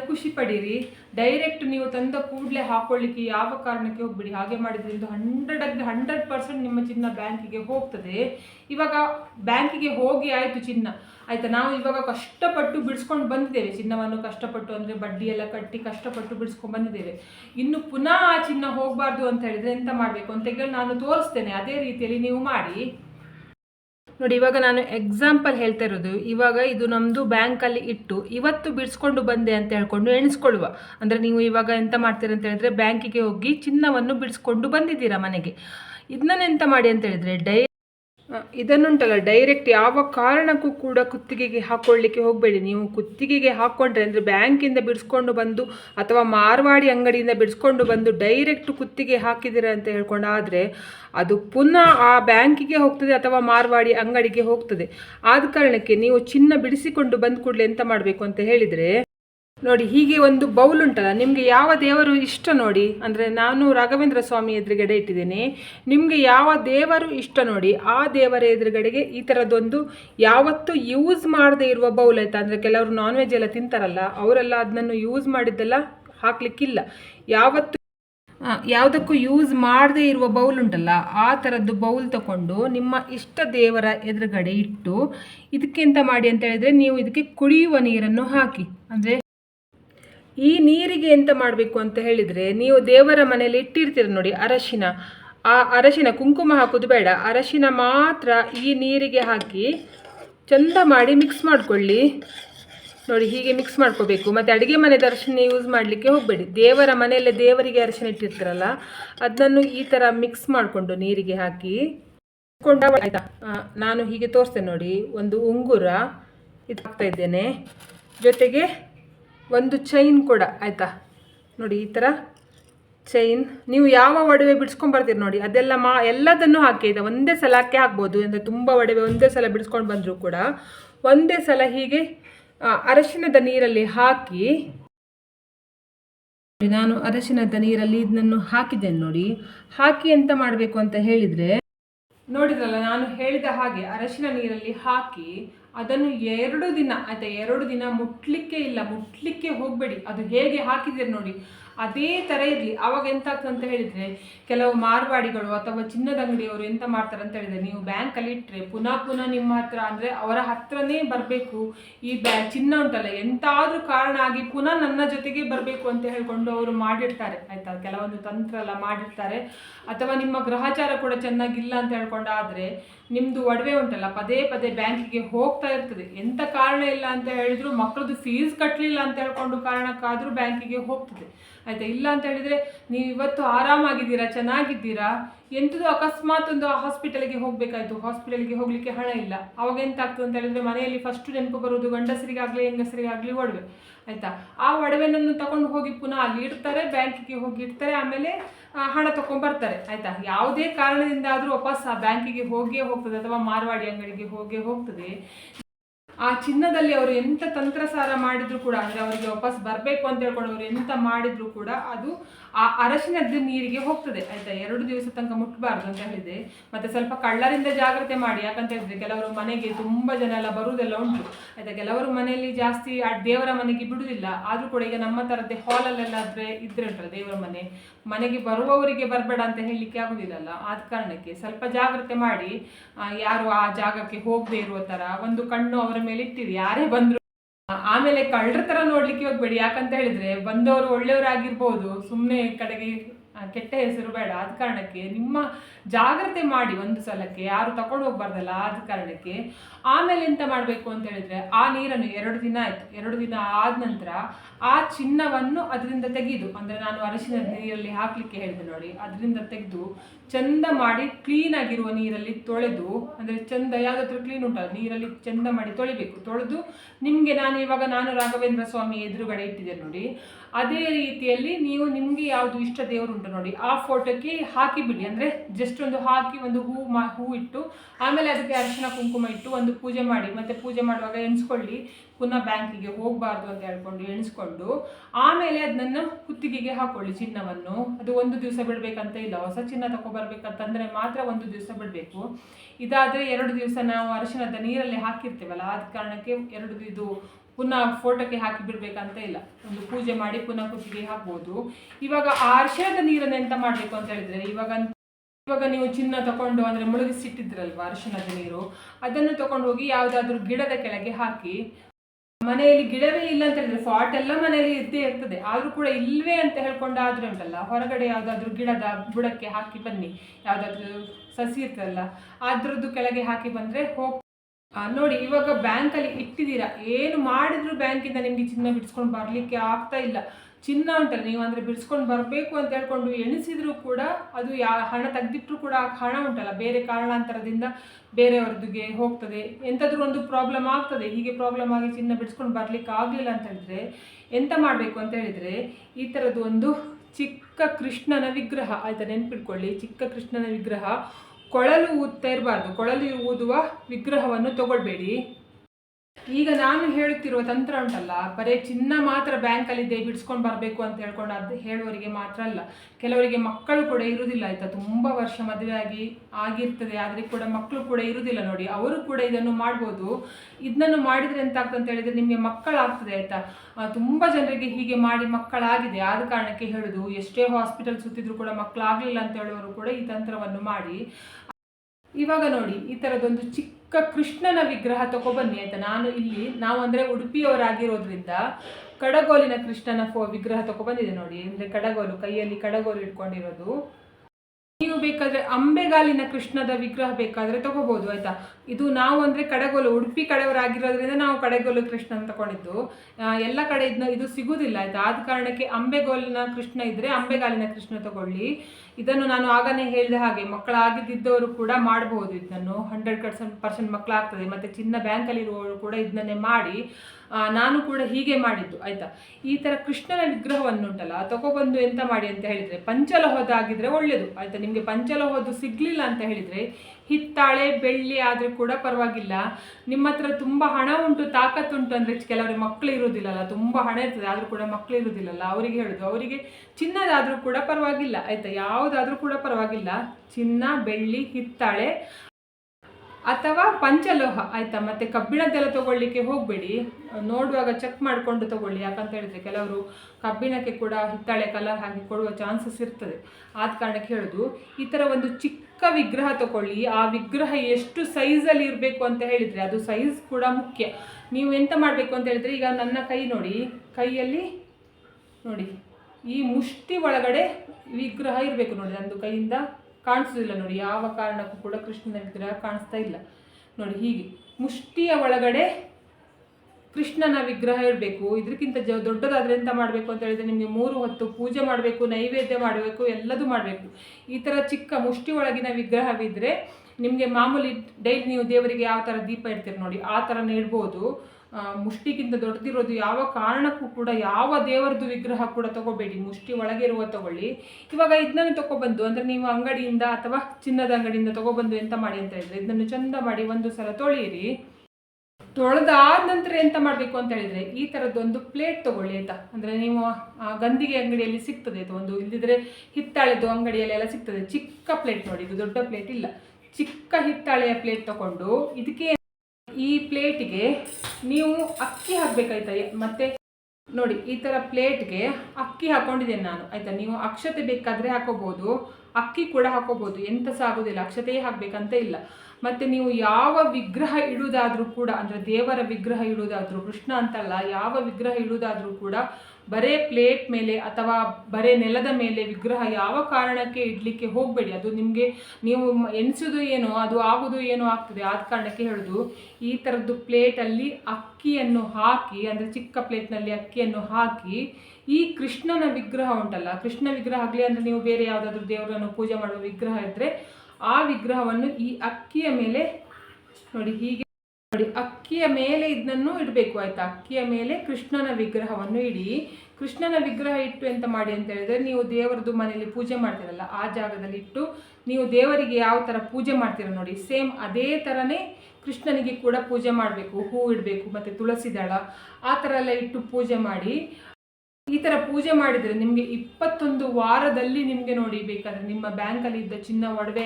ಖುಷಿ ಪಡೀರಿ. ಡೈರೆಕ್ಟ್ ನೀವು ತಂದ ಕೂಡಲೇ ಹಾಕೊಳ್ಳಿಕ್ಕೆ ಯಾವ ಕಾರಣಕ್ಕೆ ಹೋಗ್ಬಿಡಿ. ಹಾಗೆ ಮಾಡಿದ್ರಿಂದ ಹಂಡ್ರೆಡ್ ಹಂಡ್ರೆಡ್ ಪರ್ಸೆಂಟ್ ನಿಮ್ಮ ಚಿನ್ನ ಬ್ಯಾಂಕಿಗೆ ಹೋಗ್ತದೆ. ಇವಾಗ ಬ್ಯಾಂಕಿಗೆ ಹೋಗಿ ಆಯಿತು ಚಿನ್ನ. ಆಯಿತಾ? ನಾವು ಇವಾಗ ಕಷ್ಟಪಟ್ಟು ಬಿಡಿಸ್ಕೊಂಡು ಬಂದಿದ್ದೇವೆ. ಚಿನ್ನವನ್ನು ಕಷ್ಟಪಟ್ಟು ಅಂದರೆ ಬಡ್ಡಿ ಎಲ್ಲ ಕಟ್ಟಿ ಕಷ್ಟಪಟ್ಟು ಬಿಡಿಸ್ಕೊಂಡು ಬಂದಿದ್ದೇವೆ. ಇನ್ನು ಪುನಃ ಆ ಚಿನ್ನ ಹೋಗಬಾರ್ದು ಅಂತ ಹೇಳಿದ್ರೆ ಎಂತ ಮಾಡಬೇಕು? ಅಂತ ಹೇಳಿ ನಾನು ತೋರಿಸ್ತೇನೆ. ಅದೇ ರೀತಿಯಲ್ಲಿ ನೀವು ಮಾಡಿ. ನೋಡಿ, ಇವಾಗ ನಾನು ಎಕ್ಸಾಂಪಲ್ ಹೇಳ್ತಾ ಇರೋದು. ಇವಾಗ ಇದು ನಮ್ಮದು ಬ್ಯಾಂಕಲ್ಲಿ ಇಟ್ಟು ಇವತ್ತು ಬಿಡಿಸ್ಕೊಂಡು ಬಂದೆ ಅಂತ ಹೇಳ್ಕೊಂಡು ಎಣಿಸ್ಕೊಳ್ಳುವ. ಅಂದರೆ ನೀವು ಇವಾಗ ಎಂತ ಮಾಡ್ತೀರ ಅಂತ ಹೇಳಿದ್ರೆ ಬ್ಯಾಂಕಿಗೆ ಹೋಗಿ ಚಿನ್ನವನ್ನು ಬಿಡಿಸ್ಕೊಂಡು ಬಂದಿದ್ದೀರಾ ಮನೆಗೆ. ಇದನ್ನ ಎಂತ ಮಾಡಿ ಅಂತ ಹೇಳಿದ್ರೆ ಡೈ ಇದನ್ನುಂಟಲ್ಲ ಡೈರೆಕ್ಟ್ ಯಾವ ಕಾರಣಕ್ಕೂ ಕೂಡ ಕುತ್ತಿಗೆಗೆ ಹಾಕೊಳ್ಳಿಕ್ಕೆ ಹೋಗಬೇಡಿ. ನೀವು ಕುತ್ತಿಗೆಗೆ ಹಾಕ್ಕೊಂಡ್ರೆ ಅಂದರೆ ಬ್ಯಾಂಕಿಂದ ಬಿಡಿಸ್ಕೊಂಡು ಬಂದು ಅಥವಾ ಮಾರ್ವಾಡಿ ಅಂಗಡಿಯಿಂದ ಬಿಡಿಸ್ಕೊಂಡು ಬಂದು ಡೈರೆಕ್ಟ್ ಕುತ್ತಿಗೆ ಹಾಕಿದ್ದೀರ ಅಂತ ಹೇಳ್ಕೊಂಡು ಆದರೆ ಅದು ಪುನಃ ಆ ಬ್ಯಾಂಕಿಗೆ ಹೋಗ್ತದೆ ಅಥವಾ ಮಾರ್ವಾಡಿ ಅಂಗಡಿಗೆ ಹೋಗ್ತದೆ. ಆದ ಕಾರಣಕ್ಕೆ ನೀವು ಚಿನ್ನ ಬಿಡಿಸಿಕೊಂಡು ಬಂದ ಕೂಡಲೇ ಎಂತ ಮಾಡಬೇಕು ಅಂತ ಹೇಳಿದರೆ ನೋಡಿ, ಹೀಗೆ ಒಂದು ಬೌಲ್ ಉಂಟಲ್ಲ, ನಿಮಗೆ ಯಾವ ದೇವರು ಇಷ್ಟ ನೋಡಿ, ಅಂದರೆ ನಾನು ರಾಘವೇಂದ್ರ ಸ್ವಾಮಿ ಎದುರುಗಡೆ ಇಟ್ಟಿದ್ದೇನೆ, ನಿಮಗೆ ಯಾವ ದೇವರು ಇಷ್ಟ ನೋಡಿ, ಆ ದೇವರ ಎದುರುಗಡೆಗೆ ಈ ಥರದ್ದೊಂದು ಯಾವತ್ತೂ ಯೂಸ್ ಮಾಡದೇ ಇರುವ ಬೌಲ್ ಆಯಿತಾ? ಅಂದರೆ ಕೆಲವರು ನಾನ್ ವೆಜ್ ಎಲ್ಲ ತಿಂತಾರಲ್ಲ, ಅವರೆಲ್ಲ ಅದನ್ನು ಯೂಸ್ ಮಾಡಿದ್ದೆಲ್ಲ ಹಾಕಲಿಕ್ಕಿಲ್ಲ. ಯಾವತ್ತು ಯಾವುದಕ್ಕೂ ಯೂಸ್ ಮಾಡದೇ ಇರುವ ಬೌಲ್ ಉಂಟಲ್ಲ, ಆ ಥರದ್ದು ಬೌಲ್ ತಗೊಂಡು ನಿಮ್ಮ ಇಷ್ಟ ದೇವರ ಎದುರುಗಡೆ ಇಟ್ಟು, ಇದಕ್ಕೆಂತ ಮಾಡಿ ಅಂತ ಹೇಳಿದ್ರೆ ನೀವು ಇದಕ್ಕೆ ಕುಡಿಯುವ ನೀರನ್ನು ಹಾಕಿ. ಅಂದರೆ ಈ ನೀರಿಗೆ ಎಂತ ಮಾಡಬೇಕು ಅಂತ ಹೇಳಿದರೆ ನೀವು ದೇವರ ಮನೆಯಲ್ಲಿ ಇಟ್ಟಿರ್ತೀರ ನೋಡಿ ಅರಶಿನ. ಆ ಅರಶಿನ ಕುಂಕುಮ ಹಾಕೋದು ಬೇಡ. ಅರಶಿನ ಮಾತ್ರ ಈ ನೀರಿಗೆ ಹಾಕಿ ಚಂದ ಮಾಡಿ ಮಿಕ್ಸ್ ಮಾಡ್ಕೊಳ್ಳಿ. ನೋಡಿ ಹೀಗೆ ಮಿಕ್ಸ್ ಮಾಡ್ಕೋಬೇಕು. ಮತ್ತು ಅಡುಗೆ ಮನೆ ಅರಶಿನ ಯೂಸ್ ಮಾಡಲಿಕ್ಕೆ ಹೋಗಬೇಡಿ. ದೇವರ ಮನೆಯಲ್ಲೇ ದೇವರಿಗೆ ಅರಶಿನ ಇಟ್ಟಿರ್ತಾರಲ್ಲ, ಅದನ್ನು ಈ ಥರ ಮಿಕ್ಸ್ ಮಾಡಿಕೊಂಡು ನೀರಿಗೆ ಹಾಕಿ. ಕೊಂಡ ಆಯ್ತಾ? ನಾನು ಹೀಗೆ ತೋರಿಸ್ತೇನೆ ನೋಡಿ. ಒಂದು ಉಂಗುರ ಇದು ಇದ್ದೇನೆ. ಜೊತೆಗೆ ಒಂದು ಚೈನ್ ಕೂಡ, ಆಯಿತಾ? ನೋಡಿ, ಈ ಥರ ಚೈನ್ ನೀವು ಯಾವ ಒಡವೆ ಬಿಡಿಸ್ಕೊಂಬರ್ತೀರಿ ನೋಡಿ, ಅದೆಲ್ಲ ಮಾ, ಎಲ್ಲದನ್ನು ಹಾಕಿ, ಇದೆ ಒಂದೇ ಸಲಕ್ಕೆ ಹಾಕಿ ಹಾಕ್ಬೋದು, ಅಂದರೆ ತುಂಬ ಒಡವೆ ಒಂದೇ ಸಲ ಬಿಡಿಸ್ಕೊಂಡು ಬಂದರೂ ಕೂಡ. ಒಂದೇ ಸಲ ಹೀಗೆ ಅರಶಿನದ ನೀರಲ್ಲಿ ಹಾಕಿ ನಾನು ಅರಶಿನದ ನೀರಲ್ಲಿ ಇದನ್ನು ಹಾಕಿದ್ದೇನೆ ನೋಡಿ. ಹಾಕಿ ಎಂತ ಮಾಡಬೇಕು ಅಂತ ಹೇಳಿದರೆ, ನೋಡಿದ್ರಲ್ಲ, ನಾನು ಹೇಳಿದ ಹಾಗೆ ಅರಶಿನ ನೀರಲ್ಲಿ ಹಾಕಿ ಅದನ್ನು ಎರಡು ದಿನ ಆಯ್ತಾ ಎರಡು ದಿನ ಮುಟ್ಲಿಕ್ಕೆ ಇಲ್ಲ ಮುಟ್ಲಿಕ್ಕೆ ಹೋಗಬೇಡಿ. ಅದು ಹೇಗೆ ಹಾಕಿದ್ದೀರಿ ನೋಡಿ. ಅದೇ ಥರ ಇರಲಿ. ಅವಾಗ ಎಂತ ಆಗ್ತದೆ ಅಂತ ಹೇಳಿದರೆ, ಕೆಲವು ಮಾರ್ವಾಡಿಗಳು ಅಥವಾ ಚಿನ್ನದ ಅಂಗಡಿಯವರು ಎಂತ ಮಾಡ್ತಾರೆ ಅಂತ ಹೇಳಿದರೆ, ನೀವು ಬ್ಯಾಂಕಲ್ಲಿ ಇಟ್ಟರೆ ಪುನಃ ಪುನಃ ನಿಮ್ಮ ಹತ್ರ ಅಂದರೆ ಅವರ ಹತ್ರನೇ ಬರಬೇಕು. ಈ ಬ್ಯಾ, ಚಿನ್ನ ಉಂಟಲ್ಲ, ಎಂತಾದ್ರೂ ಕಾರಣ ಆಗಿ ಪುನಃ ನನ್ನ ಜೊತೆಗೆ ಬರಬೇಕು ಅಂತ ಹೇಳ್ಕೊಂಡು ಅವರು ಮಾಡಿರ್ತಾರೆ. ಆಯಿತಾ? ಕೆಲವೊಂದು ತಂತ್ರ ಎಲ್ಲ ಮಾಡಿರ್ತಾರೆ. ಅಥವಾ ನಿಮ್ಮ ಗ್ರಹಚಾರ ಕೂಡ ಚೆನ್ನಾಗಿಲ್ಲ ಅಂತ ಹೇಳ್ಕೊಂಡು ಆದರೆ ನಿಮ್ಮದು ಒಡವೆ ಉಂಟಲ್ಲ, ಪದೇ ಪದೇ ಬ್ಯಾಂಕಿಗೆ ಹೋಗ್ತಾ ಇರ್ತದೆ. ಎಂಥ ಕಾರಣ ಇಲ್ಲ ಅಂತ ಹೇಳಿದ್ರು ಮಕ್ಕಳದು ಫೀಸ್ ಕಟ್ಟಲಿಲ್ಲ ಅಂತ ಹೇಳ್ಕೊಂಡು ಕಾರಣಕ್ಕಾದರೂ ಬ್ಯಾಂಕಿಗೆ ಹೋಗ್ತದೆ. ಆಯ್ತಾ? ಇಲ್ಲ ಅಂತ ಹೇಳಿದರೆ ನೀವು ಇವತ್ತು ಆರಾಮಾಗಿದ್ದೀರಾ? ಚೆನ್ನಾಗಿದ್ದೀರಾ? ಎಂಥದ್ದು ಅಕಸ್ಮಾತ್ ಒಂದು ಹಾಸ್ಪಿಟಲ್ಗೆ ಹೋಗಬೇಕಾಯ್ತು. ಹಾಸ್ಪಿಟಲ್ಗೆ ಹೋಗಲಿಕ್ಕೆ ಹಣ ಇಲ್ಲ. ಅವಾಗ ಎಂತ ಆಗ್ತದೆ ಅಂತ ಹೇಳಿದ್ರೆ ಮನೆಯಲ್ಲಿ ಫಸ್ಟ್ ನೆನಪು ಬರೋದು ಗಂಡಸರಿಗಾಗಲಿ, ಹೆಂಗಸರಿಗಾಗಲಿ ಒಡವೆ. ಆಯಿತಾ? ಆ ಒಡವೆನನ್ನು ತಗೊಂಡು ಹೋಗಿ ಪುನಃ ಅಲ್ಲಿ ಇಡ್ತಾರೆ, ಬ್ಯಾಂಕಿಗೆ ಹೋಗಿ ಇಡ್ತಾರೆ, ಆಮೇಲೆ ಹಣ ಬರ್ತಾರೆ. ಆಯ್ತಾ? ಯಾವುದೇ ಕಾರಣದಿಂದ ಆದರೂ ವಾಪಸ್ ಆ ಬ್ಯಾಂಕಿಗೆ ಹೋಗಿಯೇ ಹೋಗ್ತದೆ ಅಥವಾ ಮಾರ್ವಾಡಿ ಅಂಗಡಿಗೆ ಹೋಗೇ ಹೋಗ್ತದೆ. ಆ ಚಿನ್ನದಲ್ಲಿ ಅವರು ಎಂತ ತಂತ್ರಸಾರ ಮಾಡಿದ್ರು ಕೂಡ, ಅಂದರೆ ಅವರಿಗೆ ವಾಪಸ್ ಬರಬೇಕು ಅಂತ ಹೇಳ್ಕೊಂಡು ಅವರು ಎಂತ ಮಾಡಿದ್ರು ಕೂಡ ಅದು ಆ ಅರಶಿನದ ನೀರಿಗೆ ಹೋಗ್ತದೆ, ಆಯ್ತಾ? ಎರಡು ದಿವಸ ತನಕ ಮುಟ್ಟಬಾರ್ದು ಅಂತ ಹೇಳಿದೆ ಮತ್ತೆ ಸ್ವಲ್ಪ ಕಳ್ಳರಿಂದ ಜಾಗ್ರತೆ ಮಾಡಿ, ಯಾಕಂತ ಹೇಳಿದ್ರೆ ಕೆಲವರು ಮನೆಗೆ ತುಂಬ ಜನ ಎಲ್ಲ ಬರುವುದೆಲ್ಲ ಉಂಟು. ಆಯ್ತಾ? ಕೆಲವರು ಮನೆಯಲ್ಲಿ ಜಾಸ್ತಿ ಆ ದೇವರ ಮನೆಗೆ ಬಿಡುವುದಿಲ್ಲ ಆದರೂ ಕೂಡ ಈಗ ನಮ್ಮ ಥರದ್ದೇ ಹಾಲಲ್ಲೆಲ್ಲ ಆದ್ರೆ ಇದ್ರೆ ಉಂಟಲ್ಲ ದೇವರ ಮನೆ. ಮನೆಗೆ ಬರುವವರಿಗೆ ಬರಬೇಡ ಅಂತ ಹೇಳಲಿಕ್ಕೆ ಆಗುದಿಲ್ಲಲ್ಲ. ಆದ ಕಾರಣಕ್ಕೆ ಸ್ವಲ್ಪ ಜಾಗ್ರತೆ ಮಾಡಿ ಯಾರು ಆ ಜಾಗಕ್ಕೆ ಹೋಗದೆ ಇರುವ ಥರ ಒಂದು ಕಣ್ಣು ಅವರ ಮೇಲೆ ಇಟ್ಟಿರಿ. ಯಾರೇ ಬಂದ್ರು ಆಮೇಲೆ ಕಳ್ಳರ ತರ ನೋಡ್ಲಿಕ್ಕೆ ಹೋಗ್ಬೇಡಿ ಯಾಕಂತ ಹೇಳಿದ್ರೆ ಬಂದವರು ಒಳ್ಳೆಯವರಾಗಿರ್ಬೋದು ಸುಮ್ಮನೆ ಕಡೆಗೆ ಕೆಟ್ಟ ಹೆಸರು ಬೇಡ. ಆದ ಕಾರಣಕ್ಕೆ ನಿಮ್ಮ ಜಾಗ್ರತೆ ಮಾಡಿ ಒಂದು ಸಲಕ್ಕೆ, ಯಾರು ತಗೊಂಡು ಹೋಗ್ಬಾರ್ದಲ್ಲ ಆದ ಕಾರಣಕ್ಕೆ ಆಮೇಲೆ ಎಂತ ಮಾಡಬೇಕು ಅಂತ ಹೇಳಿದ್ರೆ, ಆ ನೀರನ್ನು ಎರಡು ದಿನ ಆಯ್ತು. ಎರಡು ದಿನ ಆದ ನಂತರ ಆ ಚಿನ್ನವನ್ನು ಅದರಿಂದ ತೆಗೆದು, ಅಂದ್ರೆ ನಾನು ಅರಿಶಿನ ನೀರಲ್ಲಿ ಹಾಕ್ಲಿಕ್ಕೆ ಹೇಳಿದೆ ನೋಡಿ, ಅದರಿಂದ ತೆಗೆದು ಚಂದ ಮಾಡಿ ಕ್ಲೀನ್ ಆಗಿರುವ ನೀರಲ್ಲಿ ತೊಳೆದು, ಅಂದ್ರೆ ಚಂದ ಯಾವ್ದಾದ್ರು ಕ್ಲೀನ್ ಉಂಟಲ್ಲ ನೀರಲ್ಲಿ ಚಂದ ಮಾಡಿ ತೊಳಿಬೇಕು. ತೊಳೆದು ನಿಮಗೆ ನಾನು ಇವಾಗ, ನಾನು ರಾಘವೇಂದ್ರ ಸ್ವಾಮಿ ಎದುರುಗಡೆ ಇಟ್ಟಿದೆ ನೋಡಿ, ಅದೇ ರೀತಿಯಲ್ಲಿ ನೀವು ನಿಮಗೆ ಯಾವುದು ಇಷ್ಟ ದೇವರು ಉಂಟು ನೋಡಿ, ಆ ಫೋಟೋಕ್ಕೆ ಹಾಕಿಬಿಡಿ. ಅಂದರೆ ಜಸ್ಟ್ ಒಂದು ಹಾಕಿ ಒಂದು ಹೂ ಮಾ, ಹೂ ಇಟ್ಟು, ಆಮೇಲೆ ಅದಕ್ಕೆ ಅರಿಶಿನ ಕುಂಕುಮ ಇಟ್ಟು ಒಂದು ಪೂಜೆ ಮಾಡಿ, ಮತ್ತೆ ಪೂಜೆ ಮಾಡುವಾಗ ಎಣಿಸ್ಕೊಳ್ಳಿ, ಪುನಃ ಬ್ಯಾಂಕಿಗೆ ಹೋಗಬಾರ್ದು ಅಂತ ಹೇಳ್ಕೊಂಡು ಎಣಿಸ್ಕೊಂಡು ಆಮೇಲೆ ಅದನ್ನ ಕುತ್ತಿಗೆಗೆ ಹಾಕೊಳ್ಳಿ ಚಿನ್ನವನ್ನು. ಅದು ಒಂದು ದಿವಸ ಬಿಡಬೇಕಂತ ಇಲ್ಲ, ಹೊಸ ಚಿನ್ನ ತಗೊಬರ್ಬೇಕಂತಂದ್ರೆ ಮಾತ್ರ ಒಂದು ದಿವಸ ಬಿಡಬೇಕು. ಇದಾದರೆ ಎರಡು ದಿವಸ ನಾವು ಅರಿಶಿಣದ ನೀರಲ್ಲಿ ಹಾಕಿರ್ತೇವಲ್ಲ, ಆದ ಕಾರಣಕ್ಕೆ ಎರಡು ಇದು ಪುನಃ ಫೋಟೋಕ್ಕೆ ಹಾಕಿ ಬಿಡ್ಬೇಕಂತ ಇಲ್ಲ. ಒಂದು ಪೂಜೆ ಮಾಡಿ ಪುನಃ ಕುತ್ತಿಗೆ ಹಾಕ್ಬೋದು. ಇವಾಗ ಆ ಅರಿಶಿಣದ ನೀರನ್ನು ಎಂತ ಮಾಡಬೇಕು ಅಂತ ಹೇಳಿದ್ರೆ, ಇವಾಗ ಇವಾಗ ನೀವು ಚಿನ್ನ ತಗೊಂಡು ಅಂದ್ರೆ ಮುಳುಗಿಸಿಟ್ಟಿದ್ರಲ್ವಾ ಅರಿಶಿಣದ ನೀರು, ಅದನ್ನು ತಗೊಂಡು ಹೋಗಿ ಯಾವುದಾದ್ರೂ ಗಿಡದ ಕೆಳಗೆ ಹಾಕಿ ಮನೆಯಲ್ಲಿ ಗಿಡವೇ ಇಲ್ಲ ಅಂತ ಹೇಳಿದ್ರೆ ಫಾಟ್ ಎಲ್ಲ ಮನೆಯಲ್ಲಿ ಇದ್ದೇ ಇರ್ತದೆ. ಆದರೂ ಕೂಡ ಇಲ್ವೇ ಅಂತ ಹೇಳ್ಕೊಂಡು ಆದ್ರೆ ಉಂಟಲ್ಲ, ಹೊರಗಡೆ ಯಾವುದಾದ್ರೂ ಗಿಡದ ಬುಡಕ್ಕೆ ಹಾಕಿ ಬನ್ನಿ. ಯಾವುದಾದ್ರೂ ಸಸಿ ಇರ್ತದಲ್ಲ ಅದ್ರದ್ದು ಕೆಳಗೆ ಹಾಕಿ ಬಂದ್ರೆ ಹೋಗ್ ನೋಡಿ, ಇವಾಗ ಬ್ಯಾಂಕಲ್ಲಿ ಇಟ್ಟಿದ್ದೀರಾ. ಏನು ಮಾಡಿದ್ರು ಬ್ಯಾಂಕಿಂದ ನಿಮಗೆ ಚಿನ್ನ ಬಿಡಿಸ್ಕೊಂಡು ಬರಲಿಕ್ಕೆ ಆಗ್ತಾ ಇಲ್ಲ. ಚಿನ್ನ ಉಂಟಲ್ಲ, ನೀವು ಅಂದರೆ ಬಿಡಿಸ್ಕೊಂಡು ಬರಬೇಕು ಅಂತ ಹೇಳ್ಕೊಂಡು ಎಣಿಸಿದ್ರು ಕೂಡ ಅದು ಯಾ, ಹಣ ತೆಗೆದಿಟ್ಟರೂ ಕೂಡ ಆ ಹಣ ಉಂಟಲ್ಲ, ಬೇರೆ ಕಾರಣಾಂತರದಿಂದ ಬೇರೆಯವ್ರದ್ದುಗೆ ಹೋಗ್ತದೆ. ಎಂಥದ್ರೂ ಒಂದು ಪ್ರಾಬ್ಲಮ್ ಆಗ್ತದೆ. ಹೀಗೆ ಪ್ರಾಬ್ಲಮ್ ಆಗಿ ಚಿನ್ನ ಬಿಡಿಸ್ಕೊಂಡು ಬರಲಿಕ್ಕೆ ಆಗಲಿಲ್ಲ ಅಂತ ಹೇಳಿದ್ರೆ ಎಂತ ಮಾಡಬೇಕು ಅಂತ ಹೇಳಿದರೆ ಈ ಥರದ್ದು ಒಂದು ಚಿಕ್ಕ ಕೃಷ್ಣನ ವಿಗ್ರಹ, ಆಯಿತಾ ನೆನ್ಪಿಟ್ಕೊಳ್ಳಿ, ಚಿಕ್ಕ ಕೃಷ್ಣನ ವಿಗ್ರಹ ಕೊಳಲು ಊದ್ತಾ ಇರಬಾರ್ದು. ಕೊಳಲು ಊದುವ ವಿಗ್ರಹವನ್ನು ತಗೊಳ್ಬೇಡಿ. ಈಗ ನಾನು ಹೇಳುತ್ತಿರುವ ತಂತ್ರ ಉಂಟಲ್ಲ, ಬರೀ ಚಿನ್ನ ಮಾತ್ರ ಬ್ಯಾಂಕಲ್ಲಿದೆ ಬಿಡಿಸ್ಕೊಂಡು ಬರಬೇಕು ಅಂತ ಹೇಳ್ಕೊಂಡು ಅದು ಹೇಳುವವರಿಗೆ ಮಾತ್ರ ಅಲ್ಲ, ಕೆಲವರಿಗೆ ಮಕ್ಕಳು ಕೂಡ ಇರುವುದಿಲ್ಲ ಆಯಿತಾ? ತುಂಬ ವರ್ಷ ಮದುವೆ ಆಗಿ, ಆಗಿರ್ತದೆ, ಆದರೆ ಕೂಡ ಮಕ್ಕಳು ಕೂಡ ಇರುವುದಿಲ್ಲ ನೋಡಿ. ಅವರು ಕೂಡ ಇದನ್ನು ಮಾಡ್ಬೋದು. ಇದನ್ನು ಮಾಡಿದ್ರೆ ಅಂತ ಹೇಳಿದ್ರೆ ನಿಮಗೆ ಮಕ್ಕಳಾಗ್ತದೆ ಆಯಿತಾ? ತುಂಬ ಜನರಿಗೆ ಹೀಗೆ ಮಾಡಿ ಮಕ್ಕಳಾಗಿದೆ. ಆದ ಕಾರಣಕ್ಕೆ ಹೇಳೋದು, ಎಷ್ಟೇ ಹಾಸ್ಪಿಟಲ್ ಸುತ್ತಿದ್ರು ಕೂಡ ಮಕ್ಕಳಾಗಲಿಲ್ಲ ಅಂತ ಹೇಳುವವರು ಕೂಡ ಈ ತಂತ್ರವನ್ನು ಮಾಡಿ. ಇವಾಗ ನೋಡಿ, ಈ ಥರದೊಂದು ಚಿಕ್ಕ ಕೃಷ್ಣನ ವಿಗ್ರಹ ತಗೊಬನ್ನಿ ಆಯ್ತಾ? ನಾನು ಇಲ್ಲಿ, ನಾವು ಅಂದರೆ ಉಡುಪಿಯವರಾಗಿರೋದ್ರಿಂದ ಕಡಗೋಲಿನ ಕೃಷ್ಣನ ಫೋ ವಿಗ್ರಹ ತಗೊಬಂದಿದೆ ನೋಡಿ. ಅಂದರೆ ಕಡಗೋಲು, ಕೈಯಲ್ಲಿ ಕಡಗೋಲು ಇಟ್ಕೊಂಡಿರೋದು. ನೀವು ಬೇಕಾದ್ರೆ ಅಂಬೆಗಾಲಿನ ಕೃಷ್ಣದ ವಿಗ್ರಹ ಬೇಕಾದ್ರೆ ತಗೋಬೋದು ಆಯ್ತಾ? ಇದು ನಾವು ಅಂದ್ರೆ ಕಡೆಗೋಲು ಉಡುಪಿ ಕಡೆಯವರಾಗಿರೋದ್ರಿಂದ ನಾವು ಕಡೆಗೋಲು ಕೃಷ್ಣನ ತಗೊಂಡಿದ್ದು ಆ, ಎಲ್ಲ ಕಡೆ ಇದನ್ನ ಇದು ಸಿಗುದಿಲ್ಲ ಆಯ್ತಾ? ಆದ ಕಾರಣಕ್ಕೆ ಅಂಬೆಗೋಲಿನ ಕೃಷ್ಣ ಇದ್ರೆ ಅಂಬೆಗಾಲಿನ ಕೃಷ್ಣ ತಗೊಳ್ಳಿ. ಇದನ್ನು ನಾನು ಆಗನೇ ಹೇಳಿದ ಹಾಗೆ ಮಕ್ಕಳಾಗಿದ್ದವರು ಕೂಡ ಮಾಡಬಹುದು ಇದನ್ನು ಹಂಡ್ರೆಡ್ ಪರ್ಸೆಂಟ್ ಪರ್ಸೆಂಟ್ ಮಕ್ಕಳಾಗ್ತದೆ ಮತ್ತೆ ಚಿನ್ನ ಬ್ಯಾಂಕಲ್ಲಿರುವವರು ಕೂಡ ಇದನ್ನೇ ಮಾಡಿ ನಾನು ಕೂಡ ಹೀಗೆ ಮಾಡಿದ್ದು ಆಯ್ತಾ? ಈ ತರ ಕೃಷ್ಣನ ವಿಗ್ರಹವನ್ನುಂಟಲ್ಲ ತಗೊಬಂದು ಎಂತ ಮಾಡಿ ಅಂತ ಹೇಳಿದ್ರೆ ಪಂಚಲೋಹದ ಆಗಿದ್ರೆ ಒಳ್ಳೇದು ಆಯ್ತಾ? ನಿಮಗೆ ಪಂಚಲೋಹದ್ದು ಸಿಗ್ಲಿಲ್ಲ ಅಂತ ಹೇಳಿದ್ರೆ ಹಿತ್ತಾಳೆ, ಬೆಳ್ಳಿ ಆದ್ರೂ ಕೂಡ ಪರವಾಗಿಲ್ಲ. ನಿಮ್ಮ ಹತ್ರ ತುಂಬಾ ಹಣ ಉಂಟು ತಾಕತ್ತುಂಟು ಅಂದ್ರೆ ಕೆಲವರಿಗೆ ಮಕ್ಕಳು ಇರುವುದಿಲ್ಲಲ್ಲ ತುಂಬಾ ಹಣ ಇರ್ತದೆ, ಆದ್ರೂ ಕೂಡ ಮಕ್ಕಳು ಇರುವುದಿಲ್ಲಲ್ಲ ಅವರಿಗೆ ಹೇಳುದು, ಅವರಿಗೆ ಚಿನ್ನದಾದ್ರೂ ಕೂಡ ಪರವಾಗಿಲ್ಲ. ಆಯ್ತಾ? ಯಾವುದಾದ್ರೂ ಕೂಡ ಪರವಾಗಿಲ್ಲ. ಚಿನ್ನ, ಬೆಳ್ಳಿ, ಹಿತ್ತಾಳೆ ಅಥವಾ ಪಂಚಲೋಹ. ಆಯ್ತಾ? ಮತ್ತೆ ಕಬ್ಬಿಣದ್ದೆಲ್ಲ ತಗೊಳ್ಳಿಕ್ಕೆ ಹೋಗಬೇಡಿ. ನೋಡುವಾಗ ಚೆಕ್ ಮಾಡಿಕೊಂಡು ತಗೊಳ್ಳಿ. ಯಾಕಂತ ಹೇಳಿದ್ರೆ ಕೆಲವರು ಕಬ್ಬಿಣಕ್ಕೆ ಕೂಡ ಹಿತ್ತಾಳೆ ಕಲರ್ ಹಾಕಿ ಕೊಡುವ ಚಾನ್ಸಸ್ ಇರ್ತದೆ. ಆದ ಕಾರಣಕ್ಕೆ ಹೇಳೋದು, ಈ ಥರ ಒಂದು ಚಿಕ್ಕ ವಿಗ್ರಹ ತಗೊಳ್ಳಿ, ಆ ವಿಗ್ರಹ ಎಷ್ಟು ಸೈಜಲ್ಲಿ ಇರಬೇಕು ಅಂತ ಹೇಳಿದರೆ ಅದು ಸೈಜ್ ಕೂಡ ಮುಖ್ಯ. ನೀವು ಎಂತ ಮಾಡಬೇಕು ಅಂತ ಹೇಳಿದರೆ, ಈಗ ನನ್ನ ಕೈ ನೋಡಿ, ಕೈಯಲ್ಲಿ ನೋಡಿ, ಈ ಮುಷ್ಟಿ ಒಳಗಡೆ ವಿಗ್ರಹ ಇರಬೇಕು ನೋಡಿ. ನಂದು ಕೈಯಿಂದ ಕಾಣಿಸೋದಿಲ್ಲ ನೋಡಿ, ಯಾವ ಕಾರಣಕ್ಕೂ ಕೂಡ ಕೃಷ್ಣನ ವಿಗ್ರಹ ಕಾಣಿಸ್ತಾ ಇಲ್ಲ. ನೋಡಿ ಹೀಗೆ, ಮುಷ್ಟಿಯ ಒಳಗಡೆ ಕೃಷ್ಣನ ವಿಗ್ರಹ ಇರಬೇಕು ಇದಕ್ಕಿಂತ ಜ ದೊಡ್ಡದಾದ್ರೆ ಎಂತ ಮಾಡಬೇಕು ಅಂತ ಹೇಳಿದ್ರೆ ನಿಮಗೆ ಮೂರು ಹೊತ್ತು ಪೂಜೆ ಮಾಡಬೇಕು, ನೈವೇದ್ಯ ಮಾಡಬೇಕು, ಎಲ್ಲದೂ ಮಾಡಬೇಕು. ಈ ಥರ ಚಿಕ್ಕ ಮುಷ್ಟಿ ಒಳಗಿನ ವಿಗ್ರಹವಿದ್ದರೆ ನಿಮಗೆ ಮಾಮೂಲಿ ಡೈಲಿ ನೀವು ದೇವರಿಗೆ ಯಾವ ಥರ ದೀಪ ಇಡ್ತೀರಿ ನೋಡಿ, ಆ ಥರನೇ ಇಡ್ಬೋದು. ಮುಷ್ಟಿಗಿಂತ ದೊಡ್ಡದಿರೋದು ಯಾವ ಕಾರಣಕ್ಕೂ ಕೂಡ ಯಾವ ದೇವರದ್ದು ವಿಗ್ರಹ ಕೂಡ ತಗೋಬೇಡಿ, ಮುಷ್ಟಿ ಒಳಗೆ ಇರುವ ತಗೊಳ್ಳಿ. ಇವಾಗ ಇದನ್ನ ತಗೊಬಂದು, ಅಂದರೆ ನೀವು ಅಂಗಡಿಯಿಂದ ಅಥವಾ ಚಿನ್ನದ ಅಂಗಡಿಯಿಂದ ತಗೊಬಂದು ಎಂತ ಮಾಡಿ ಅಂತ ಹೇಳಿದ್ರೆ, ಇದನ್ನು ಚಂದ ಮಾಡಿ ಒಂದು ಸಲ ತೊಳೆಯಿರಿ. ತೊಳೆದಾದ ನಂತರ ಎಂತ ಮಾಡಬೇಕು ಅಂತ ಹೇಳಿದ್ರೆ ಈ ಥರದ್ದೊಂದು ಪ್ಲೇಟ್ ತಗೊಳ್ಳಿ ಆಯ್ತಾ? ಅಂದರೆ ನೀವು ಆ, ಗಂದಿಗೆ ಅಂಗಡಿಯಲ್ಲಿ ಸಿಗ್ತದೆ ಇದು ಒಂದು ಇಲ್ಲದಿದ್ರೆ ಹಿತ್ತಾಳೆದು ಅಂಗಡಿಯಲ್ಲಿ ಎಲ್ಲ ಸಿಗ್ತದೆ. ಚಿಕ್ಕ ಪ್ಲೇಟ್ ನೋಡಿ ಇದು ದೊಡ್ಡ ಪ್ಲೇಟ್ ಇಲ್ಲ. ಚಿಕ್ಕ ಹಿತ್ತಾಳೆಯ ಪ್ಲೇಟ್ ತಗೊಂಡು ಇದಕ್ಕೆ ಈ ಪ್ಲೇಟಿಗೆ ನೀವು ಅಕ್ಕಿ ಹಾಕ್ಬೇಕಾಯ್ತಾ? ಮತ್ತೆ ನೋಡಿ ಈ ಥರ ಪ್ಲೇಟ್ಗೆ ಅಕ್ಕಿ ಹಾಕೊಂಡಿದ್ದೇನೆ ನಾನು. ಆಯ್ತಾ? ನೀವು ಅಕ್ಷತೆ ಬೇಕಾದರೆ ಹಾಕೋಬಹುದು ಅಕ್ಕಿ ಕೂಡ ಹಾಕೋಬಹುದು. ಎಂತ ಸಹ ಆಗೋದಿಲ್ಲ. ಅಕ್ಷತೆಯೇ ಹಾಕ್ಬೇಕಂತ ಇಲ್ಲ. ಮತ್ತೆ ನೀವು ಯಾವ ವಿಗ್ರಹ ಇಡುವುದಾದ್ರೂ ಕೂಡ, ಅಂದ್ರೆ ದೇವರ ವಿಗ್ರಹ ಇಡುವುದಾದ್ರೂ, ಕೃಷ್ಣ ಅಂತಲ್ಲ, ಯಾವ ವಿಗ್ರಹ ಇಡುವುದಾದ್ರೂ ಕೂಡ ಬರೇ ಪ್ಲೇಟ್ ಮೇಲೆ ಅಥವಾ ಬರೇ ನೆಲದ ಮೇಲೆ ವಿಗ್ರಹ ಯಾವ ಕಾರಣಕ್ಕೆ ಇಡ್ಲಿಕ್ಕೆ ಹೋಗಬೇಡಿ? ಅದು ನಿಮಗೆ ನೀವು ಎಣಿಸೋದು ಏನೋ, ಅದು ಆಗೋದು ಏನೋ ಆಗ್ತದೆ. ಆದ ಕಾರಣಕ್ಕೆ ಹೇಳೋದು, ಈ ಥರದ್ದು ಪ್ಲೇಟಲ್ಲಿ ಅಕ್ಕಿಯನ್ನು ಹಾಕಿ, ಅಂದರೆ ಚಿಕ್ಕ ಪ್ಲೇಟ್ನಲ್ಲಿ ಅಕ್ಕಿಯನ್ನು ಹಾಕಿ, ಈ ಕೃಷ್ಣನ ವಿಗ್ರಹ ಉಂಟಲ್ಲ, ಕೃಷ್ಣ ವಿಗ್ರಹ ಆಗಲಿ ಅಂದರೆ ನೀವು ಬೇರೆ ಯಾವುದಾದ್ರೂ ದೇವರನ್ನು ಪೂಜೆ ಮಾಡುವ ವಿಗ್ರಹ ಇದ್ದರೆ ಆ ವಿಗ್ರಹವನ್ನು ಈ ಅಕ್ಕಿಯ ಮೇಲೆ ನೋಡಿ ಹೀಗೆ ನೋಡಿ, ಅಕ್ಕಿಯ ಮೇಲೆ ಇದನ್ನು ಇಡಬೇಕು, ಆಯ್ತಾ? ಅಕ್ಕಿಯ ಮೇಲೆ ಕೃಷ್ಣನ ವಿಗ್ರಹವನ್ನು ಇಡಿ. ಕೃಷ್ಣನ ವಿಗ್ರಹ ಇಟ್ಟು ಎಂತ ಮಾಡಿ ಅಂತ ಹೇಳಿದ್ರೆ, ನೀವು ದೇವರದ್ದು ಮನೆಯಲ್ಲಿ ಪೂಜೆ ಮಾಡ್ತೀರಲ್ಲ, ಆ ಜಾಗದಲ್ಲಿ ಇಟ್ಟು ನೀವು ದೇವರಿಗೆ ಯಾವ ಥರ ಪೂಜೆ ಮಾಡ್ತೀರ ನೋಡಿ, ಸೇಮ್ ಅದೇ ಥರನೇ ಕೃಷ್ಣನಿಗೆ ಕೂಡ ಪೂಜೆ ಮಾಡಬೇಕು, ಹೂ ಇಡಬೇಕು, ಮತ್ತು ತುಳಸಿ ದಳ, ಆ ಥರ ಎಲ್ಲ ಇಟ್ಟು ಪೂಜೆ ಮಾಡಿ. ಈ ಥರ ಪೂಜೆ ಮಾಡಿದರೆ ನಿಮಗೆ ಇಪ್ಪತ್ತೊಂದು ವಾರದಲ್ಲಿ ನಿಮಗೆ ನೋಡಿ ಬೇಕಾದ್ರೆ ನಿಮ್ಮ ಬ್ಯಾಂಕಲ್ಲಿ ಇದ್ದ ಚಿನ್ನ, ಒಡವೆ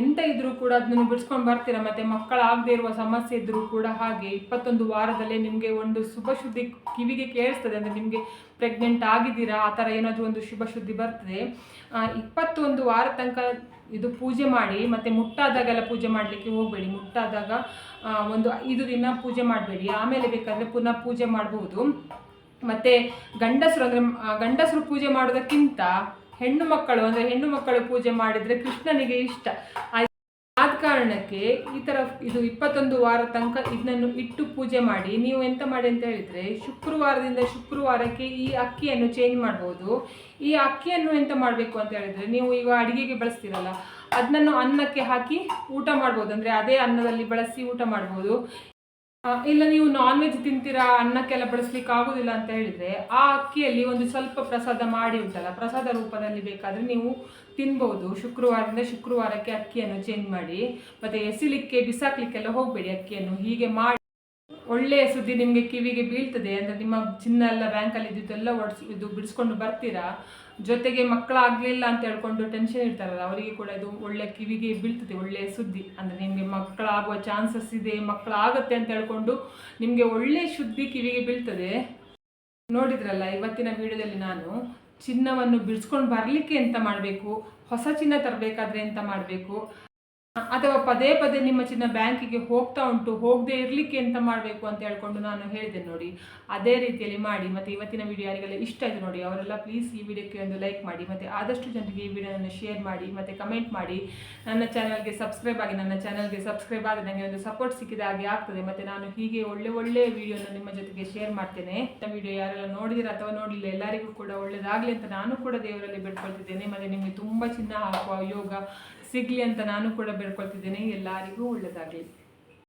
ಎಂತ ಇದ್ರೂ ಕೂಡ ಅದನ್ನು ಬಿಡಿಸ್ಕೊಂಡು ಬರ್ತೀರಾ. ಮತ್ತು ಮಕ್ಕಳಾಗದೇ ಇರುವ ಸಮಸ್ಯೆ ಇದ್ದರೂ ಕೂಡ ಹಾಗೆ ಇಪ್ಪತ್ತೊಂದು ವಾರದಲ್ಲೇ ನಿಮಗೆ ಒಂದು ಶುಭ ಸುದ್ದಿ ಕಿವಿಗೆ ಕೇಳಿಸ್ತದೆ. ಅಂದರೆ ನಿಮಗೆ ಪ್ರೆಗ್ನೆಂಟ್ ಆಗಿದ್ದೀರಾ, ಆ ಥರ ಏನಾದರೂ ಒಂದು ಶುಭ ಸುದ್ದಿ ಬರ್ತದೆ. ಇಪ್ಪತ್ತೊಂದು ವಾರ ತನಕ ಇದು ಪೂಜೆ ಮಾಡಿ, ಮತ್ತು ಮುಟ್ಟಾದಾಗೆಲ್ಲ ಪೂಜೆ ಮಾಡಲಿಕ್ಕೆ ಹೋಗಬೇಡಿ. ಮುಟ್ಟಾದಾಗ ಒಂದು ಐದು ದಿನ ಪೂಜೆ ಮಾಡಬೇಡಿ. ಆಮೇಲೆ ಬೇಕಾದರೆ ಪುನಃ ಪೂಜೆ ಮಾಡಬಹುದು ಮತ್ತೆ ಗಂಡಸರು ಅಂದರೆ ಗಂಡಸರು ಪೂಜೆ ಮಾಡೋದಕ್ಕಿಂತ ಹೆಣ್ಣು ಮಕ್ಕಳು ಅಂದರೆ ಹೆಣ್ಣು ಮಕ್ಕಳು ಪೂಜೆ ಮಾಡಿದರೆ ಕೃಷ್ಣನಿಗೆ ಇಷ್ಟ. ಆದ ಕಾರಣಕ್ಕೆ ಈ ಥರ ಇದು ಇಪ್ಪತ್ತೊಂದು ವಾರ ತನಕ ಇದನ್ನು ಇಟ್ಟು ಪೂಜೆ ಮಾಡಿ. ನೀವು ಎಂತ ಮಾಡಿ ಅಂತ ಹೇಳಿದರೆ, ಶುಕ್ರವಾರದಿಂದ ಶುಕ್ರವಾರಕ್ಕೆ ಈ ಅಕ್ಕಿಯನ್ನು ಚೇಂಜ್ ಮಾಡ್ಬೋದು. ಈ ಅಕ್ಕಿಯನ್ನು ಎಂತ ಮಾಡಬೇಕು ಅಂತ ಹೇಳಿದರೆ, ನೀವು ಈಗ ಅಡಿಗೆಗೆ ಬಳಸ್ತೀರಲ್ಲ, ಅದನ್ನು ಅನ್ನಕ್ಕೆ ಹಾಕಿ ಊಟ ಮಾಡ್ಬೋದು. ಅಂದರೆ ಅದೇ ಅನ್ನದಲ್ಲಿ ಬಳಸಿ ಊಟ ಮಾಡ್ಬೋದು. ಇಲ್ಲ, ನೀವು ನಾನ್ ವೆಜ್ ತಿಂತೀರಾ, ಅನ್ನಕ್ಕೆಲ್ಲ ಬಳಸ್ಲಿಕ್ಕೆ ಆಗೋದಿಲ್ಲ ಅಂತ ಹೇಳಿದ್ರೆ, ಆ ಅಕ್ಕಿಯಲ್ಲಿ ಒಂದು ಸ್ವಲ್ಪ ಪ್ರಸಾದ ಮಾಡಿ ಉಂಟಲ್ಲ, ಪ್ರಸಾದ ರೂಪದಲ್ಲಿ ಬೇಕಾದರೆ ನೀವು ತಿನ್ಬೋದು. ಶುಕ್ರವಾರದಿಂದ ಶುಕ್ರವಾರಕ್ಕೆ ಅಕ್ಕಿಯನ್ನು ಚೇಂಜ್ ಮಾಡಿ, ಮತ್ತೆ ಎಸಿಲಿಕ್ಕೆ, ಬಿಸಾಕ್ಲಿಕ್ಕೆಲ್ಲ ಹೋಗಬೇಡಿ ಅಕ್ಕಿಯನ್ನು, ಹೀಗೆ ಮಾಡಿ. ಒಳ್ಳೆಯ ಸುದ್ದಿ ನಿಮಗೆ ಕಿವಿಗೆ ಬೀಳ್ತದೆ, ಅಂದರೆ ನಿಮ್ಮ ಚಿನ್ನ ಎಲ್ಲ ಬ್ಯಾಂಕಲ್ಲಿ ಇದ್ದಿದ್ದೆಲ್ಲ ಒಡ್ಸ್ ಇದು ಬಿಡಿಸ್ಕೊಂಡು ಬರ್ತೀರಾ? ಜೊತೆಗೆ ಮಕ್ಕಳಾಗಲಿಲ್ಲ ಅಂತ ಹೇಳ್ಕೊಂಡು ಟೆನ್ಷನ್ ಇರ್ತಾರಲ್ಲ ಅವರಿಗೆ ಕೂಡ ಇದು ಒಳ್ಳೆ ಕಿವಿಗೆ ಬೀಳ್ತದೆ ಒಳ್ಳೆಯ ಸುದ್ದಿ. ಅಂದರೆ ನಿಮಗೆ ಮಕ್ಕಳಾಗುವ ಚಾನ್ಸಸ್ ಇದೆ, ಮಕ್ಕಳಾಗತ್ತೆ ಅಂತ ಹೇಳ್ಕೊಂಡು ನಿಮಗೆ ಒಳ್ಳೆಯ ಸುದ್ದಿ ಕಿವಿಗೆ ಬೀಳ್ತದೆ. ನೋಡಿದ್ರಲ್ಲ, ಇವತ್ತಿನ ವಿಡಿಯೋದಲ್ಲಿ ನಾನು ಚಿನ್ನವನ್ನು ಬಿಡಿಸ್ಕೊಂಡು ಬರಲಿಕ್ಕೆ ಎಂತ ಮಾಡಬೇಕು, ಹೊಸ ಚಿನ್ನ ತರಬೇಕಾದ್ರೆ ಎಂತ ಮಾಡಬೇಕು? ಅಥವಾ ಪದೇ ಪದೇ ನಿಮ್ಮ ಚಿನ್ನ ಬ್ಯಾಂಕಿಗೆ ಹೋಗ್ತಾ ಉಂಟು, ಹೋಗದೆ ಇರಲಿಕ್ಕೆ ಎಂತ ಮಾಡಬೇಕು ಅಂತ ಹೇಳ್ಕೊಂಡು ನಾನು ಹೇಳಿದೆ ನೋಡಿ. ಅದೇ ರೀತಿಯಲ್ಲಿ ಮಾಡಿ, ಮತ್ತು ಇವತ್ತಿನ ವಿಡಿಯೋ ಯಾರಿಗೆಲ್ಲ ಇಷ್ಟ ಆಯಿತು ನೋಡಿ, ಅವರೆಲ್ಲ ಪ್ಲೀಸ್ ಈ ವಿಡಿಯೋಕ್ಕೆ ಒಂದು ಲೈಕ್ ಮಾಡಿ, ಮತ್ತು ಆದಷ್ಟು ಜನರಿಗೆ ಈ ವಿಡಿಯೋನ ಶೇರ್ ಮಾಡಿ, ಮತ್ತು ಕಮೆಂಟ್ ಮಾಡಿ. ನನ್ನ ಚಾನಲ್ಗೆ ಸಬ್ಸ್ಕ್ರೈಬ್ ಆಗಿ, ನನ್ನ ಚಾನಲ್ಗೆ ಸಬ್ಸ್ಕ್ರೈಬ್ ಆಗಿ ನನಗೆ ಒಂದು ಸಪೋರ್ಟ್ ಸಿಕ್ಕಿದ ಹಾಗೆ ಆಗ್ತದೆ, ಮತ್ತು ನಾನು ಹೀಗೆ ಒಳ್ಳೆ ಒಳ್ಳೆ ವಿಡಿಯೋನ ನಿಮ್ಮ ಜೊತೆಗೆ ಶೇರ್ ಮಾಡ್ತೇನೆ. ವಿಡಿಯೋ ಯಾರೆಲ್ಲ ನೋಡಿದಿರ ಅಥವಾ ನೋಡಲಿಲ್ಲ, ಎಲ್ಲರಿಗೂ ಕೂಡ ಒಳ್ಳೇದಾಗಲಿ ಅಂತ ನಾನು ಕೂಡ ದೇವರಲ್ಲಿ ಬಿಟ್ಕೊಳ್ತಿದ್ದೇನೆ ಮತ್ತು ನಿಮಗೆ ತುಂಬ ಚಿನ್ನ ಹಾಕುವ ಯೋಗ ಸಿಗಲಿ ಅಂತ ನಾನು ಕೂಡ ಬೇಡ್ಕೊಳ್ತಿದ್ದೇನೆ ಎಲ್ಲರಿಗೂ ಒಳ್ಳೆಯದಾಗಲಿ